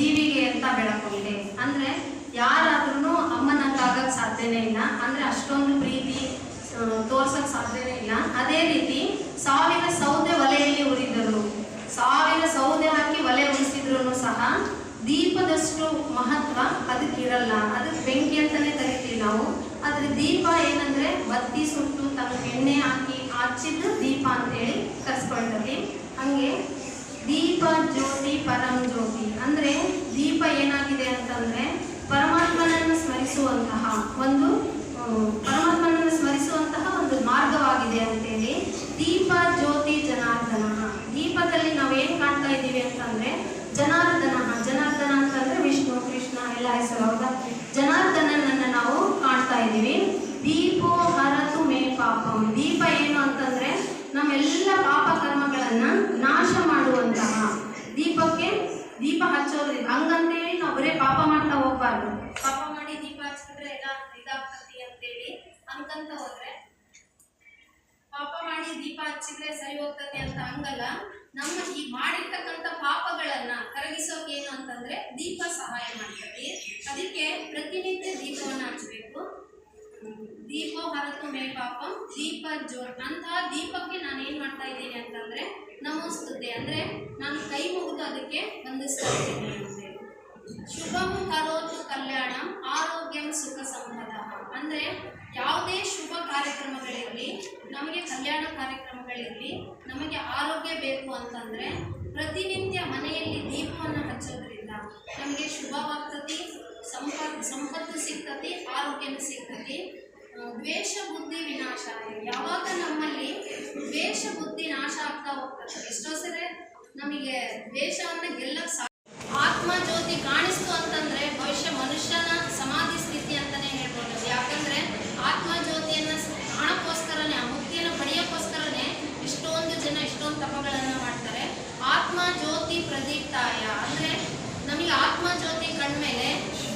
ಜೀವಿಗೆ ಅಂತ ಬೆಳಕೊಂಡಿದೆ ಅಂದ್ರೆ ಯಾರಾದ್ರೂ ಅಮ್ಮನಂಗಾಗಕ್ ಸಾಧ್ಯನೇ ಇಲ್ಲ. ಅಂದ್ರೆ ಅಷ್ಟೊಂದು ಪ್ರೀತಿ ತೋರ್ಸಕ್ ಸಾಧ್ಯನೇ ಇಲ್ಲ. ಅದೇ ರೀತಿ ಸಾವಿರ ಸೌದೆ ಒಲೆಯಲ್ಲಿ ಉರಿದರು. ಸಾವಿರ ಸೌದೆ ಹಾಕಿ ಒಲೆ ಉಳಿಸಿದ್ರು ಸಹ ದೀಪದಷ್ಟು ಮಹತ್ವ ಅದಕ್ಕಿರಲ್ಲ. ಅದಕ್ಕೆ ಬೆಂಕಿ ಅಂತಾನೆ ಕರಿತೀವಿ ನಾವು. ಆದ್ರೆ ದೀಪ ಏನಂದ್ರೆ ಬತ್ತಿ ಸುಟ್ಟು ತನ್ನ ಎಣ್ಣೆ ಹಾಕಿ ಹಚ್ಚಿದ್ದು ದೀಪ ಅಂತೇಳಿ ಕರ್ಸ್ಕೊಳ್ತೀವಿ ಹಂಗೆ ದೀಪ ಜ್ಯೋತಿ ಪರಂ ದೀಪ ಏನಾಗಿದೆ ಅಂತಂದ್ರೆ ಪರಮಾತ್ಮನನ್ನು ಸ್ಮರಿಸುವಂತಹ ಒಂದು ಪರಮಾತ್ಮನನ್ನು ಸ್ಮರಿಸುವಂತಹ ಒಂದು ಮಾರ್ಗವಾಗಿದೆ ಅಂತೇಳಿ ದೀಪ ಜ್ಯೋತಿ ಜನಾರ್ದನ. ದೀಪದಲ್ಲಿ ನಾವು ಏನ್ ಕಾಣ್ತಾ ಇದ್ದೀವಿ ಅಂತಂದ್ರೆ ಜನಾರ್ದನ. ಜನಾರ್ದನ ಅಂತಂದ್ರೆ ವಿಷ್ಣು, ಕೃಷ್ಣ, ಎಲ್ಲ ಹೆಸರು, ಹೌದಾ? ನಾವು ಕಾಣ್ತಾ ಇದ್ದೀವಿ. ದೀಪೋ ಹರತು ಮೇ ಪಾಪಂ. ದೀಪ ಏನು ಅಂತಂದ್ರೆ ನಮ್ಮೆಲ್ಲ ಪಾಪ ಕರ್ಮಗಳನ್ನ ನಾಶ ದೀಪಕ್ಕೆ ದೀಪ ಹಚ್ಚೋದ್ರಿಂದ ಹಂಗಂತೇಳಿ ನಾವು ಬರೀ ಪಾಪ ಮಾಡ್ತಾ ಹೋಗ್ಬಾರ್ದು. ಪಾಪ ಮಾಡಿ ದೀಪ ಹಚ್ಚಿದ್ರೆ ಎಲ್ಲ ಇದಾಗ್ತತಿ ಅಂತೇಳಿ ಹಂಗಂತ ಹೋದ್ರೆ ಪಾಪ ಮಾಡಿ ದೀಪ ಹಚ್ಚಿದ್ರೆ ಸರಿ ಹೋಗ್ತದೆ ಅಂತ ಹಂಗಲ್ಲ. ನಮ್ಮ ಈ ಮಾಡಿರ್ತಕ್ಕಂಥ ಪಾಪಗಳನ್ನ ಕರಗಿಸೋಕೆ ಏನು ಅಂತಂದ್ರೆ ದೀಪ ಸಹಾಯ ಮಾಡ್ತದೆ. ಅದಕ್ಕೆ ಪ್ರತಿನಿತ್ಯ ದೀಪವನ್ನು ಹಚ್ಚಬೇಕು. ದೀಪ, ಹರತು ಮೇ ಪಾಪಂ ದೀಪ ಜೋರ್ ಅಂತಹ ದೀಪಕ್ಕೆ ನಾನು ಏನ್ ಮಾಡ್ತಾ ಇದ್ದೀನಿ ಅಂತಂದ್ರೆ ನಮಸ್ತುತೆ. ಅಂದ್ರೆ ನಾನು ಕೈ ಮುಗಿದು ಅದಕ್ಕೆ ವಂದಿಸ್ತಾ ಇದ್ದೇನೆ ಶುಭಂ ಕರೋತು ಕಲ್ಯಾಣ ಆರೋಗ್ಯಂ ಸುಖ ಸಂಪದ. ಅಂದ್ರೆ ಯಾವುದೇ ಶುಭ ಕಾರ್ಯಕ್ರಮಗಳಿರಲಿ, ನಮಗೆ ಕಲ್ಯಾಣ ಕಾರ್ಯಕ್ರಮಗಳಿರಲಿ, ನಮಗೆ ಆರೋಗ್ಯ ಬೇಕು ಅಂತಂದ್ರೆ ಪ್ರತಿನಿತ್ಯ ಮನೆಯಲ್ಲಿ ದೀಪವನ್ನು ಹಚ್ಚೋದ್ರಿಂದ ನಮಗೆ ಶುಭವಾಗ್ತತಿ, ಸಂಪತ್, ಸಂಪತ್ತು ಸಿಗ್ತತಿ, ಆರೋಗ್ಯನೂ ಸಿಗ್ತತಿ. ದ್ವೇಷ ಬುದ್ಧಿ ವಿನಾಶ. ಯಾವಾಗ ನಮ್ಮಲ್ಲಿ ದ್ವೇಷ ಬುದ್ಧಿ ನಾಶ ಆಗ್ತಾ ಹೋಗ್ತದೆ, ಎಷ್ಟೋ ಸರಿ ನಮಗೆ ದೇಶವನ್ನ ಗೆಲ್ಲಕ್ ಸಾ ಆತ್ಮ ಜ್ಯೋತಿ ಕಾಣಿಸ್ತು ಅಂತಂದ್ರೆ ಭವಿಷ್ಯ ಮನುಷ್ಯನ ಸಮಾಧಿ ಸ್ಥಿತಿ ಅಂತಾನೆ ಹೇಳ್ಬೋದು. ಯಾಕಂದ್ರೆ ಆತ್ಮ ಜ್ಯೋತಿಯನ್ನ ಕಾಣಕ್ಕೋಸ್ಕರನೇ, ಆ ಮುಕ್ತಿಯನ್ನು ಪಡೆಯಕ್ಕೋಸ್ಕರನೇ ಇಷ್ಟೊಂದು ಜನ ಇಷ್ಟೊಂದು ತಪಗಳನ್ನ ಮಾಡ್ತಾರೆ. ಆತ್ಮ ಜ್ಯೋತಿ ಪ್ರದೀಪ್ತಾಯ ಅಂದ್ರೆ ನಮಗೆ ಆತ್ಮ ಜ್ಯೋತಿ ಕಂಡ್ಮೇಲೆ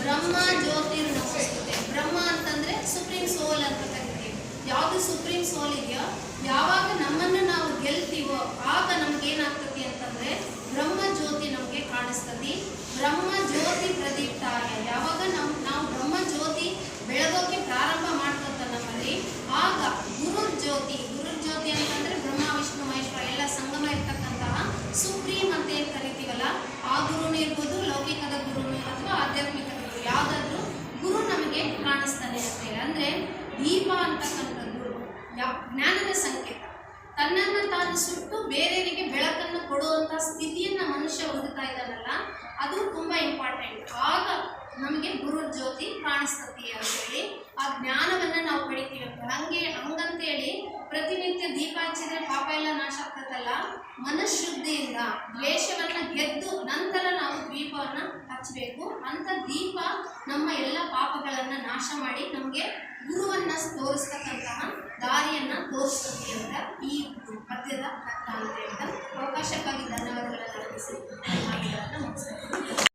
ಬ್ರಹ್ಮ ಜ್ಯೋತಿ ನಮಸ್ಕೃತೆ ಬ್ರಹ್ಮ ಅಂತಂದ್ರೆ ಸುಪ್ರೀಂ ಸೋಲ್ ಅಂತ ಕರಿತೀವಿ. ಯಾವುದು ಸುಪ್ರೀಂ ಸೋಲ್ ಇದೆಯೋ, ಯಾವಾಗ ನಮ್ಮನ್ನು ನಾವು ಗೆಲ್ತೀವೋ ಆಗ ನಮ್ಗೆ ಏನಾಗ್ತತಿ ಅಂತಂದ್ರೆ ಬ್ರಹ್ಮ ಜ್ಯೋತಿ ನಮಗೆ ಕಾಣಿಸ್ತತಿ ಬ್ರಹ್ಮ ಜ್ಯೋತಿ ಪ್ರದೀಪ್ತಾಯ ಯಾವಾಗ ನಮ್ ನಾವು ಬ್ರಹ್ಮ ಜ್ಯೋತಿ ಬೆಳಗೋಕೆ ಪ್ರಾರಂಭ ಮಾಡ್ಕೊಂತ ನಮ್ಮಲ್ಲಿ ಆಗ ಗುರು ಜ್ಯೋತಿ ಗುರು ಜ್ಯೋತಿ ಅಂತಂದ್ರೆ ಬ್ರಹ್ಮ ವಿಷ್ಣು ಮಹೇಶ್ವರ ಎಲ್ಲ ಸಂಗಮ ಇರ್ತಕ್ಕಂತಹ ಸುಪ್ರೀಂ ಅಂತ ಏನ್ ಕರಿತೀವಲ್ಲ ಆ ಗುರುನು ಇರ್ಬೋದು ಲೌಕಿಕದ ಗುರುನೇ ಅಥವಾ ಆಧ್ಯಾತ್ಮಿಕ ಗುರು, ಯಾವುದಾದ್ರೂ ಗುರು ನಮಗೆ ಕಾಣಿಸ್ತಾನೆ ಅಂತೆ ಅಂದ್ರೆ ದೀಪ ಅಂತಕ್ಕಂಥದ್ದು ಜ್ಞಾನದ ಸಂಕೇತ. ತನ್ನನ್ನು ತಾನು ಸುಟ್ಟು ಬೇರೆಯವರಿಗೆ ಬೆಳಕನ್ನು ಕೊಡುವಂಥ ಸ್ಥಿತಿಯನ್ನ ಮನುಷ್ಯ ಹೊಂದುತ್ತಾ ಇದ್ದಾನಲ್ಲ, ಅದು ತುಂಬಾ ಇಂಪಾರ್ಟೆಂಟ್ ಆಗ ನಮಗೆ ಗುರು ಜ್ಯೋತಿ ಕಾಣಿಸ್ತತಿ ಅಂತೇಳಿ ಆ ಜ್ಞಾನವನ್ನ ನಾವು ಪಡಿತೀವಿ ಅಂತ ಹಂಗೆ ಹಂಗಂತೇಳಿ ಪ್ರತಿನಿತ್ಯ ದೀಪ ಹಚ್ಚಿದ್ರೆ ಪಾಪ ಎಲ್ಲ ನಾಶ ಆಗ್ತದಲ್ಲ ಮನಃಶುದ್ಧಿಯಿಂದ ದ್ವೇಷವನ್ನು ಗೆದ್ದು ನಂತರ ನಾವು ದೀಪವನ್ನು ಹಚ್ಚಬೇಕು ಅಂತ ದೀಪ ನಮ್ಮ ಎಲ್ಲ ಪಾಪಗಳನ್ನು ನಾಶ ಮಾಡಿ ನಮಗೆ ಗುರುವನ್ನು ತೋರಿಸ್ತಕ್ಕಂತಹ ದಾರಿಯನ್ನು ತೋರಿಸ್ತೀವಿ ಅಂತ ಈ ಪದ್ಯದ ಅರ್ಥ ಅಂತ ಹೇಳ್ತಾ. ಅವಕಾಶಕ್ಕಾಗಿ ಧನ್ಯವಾದಗಳನ್ನು ಅರ್ಪಿಸಿ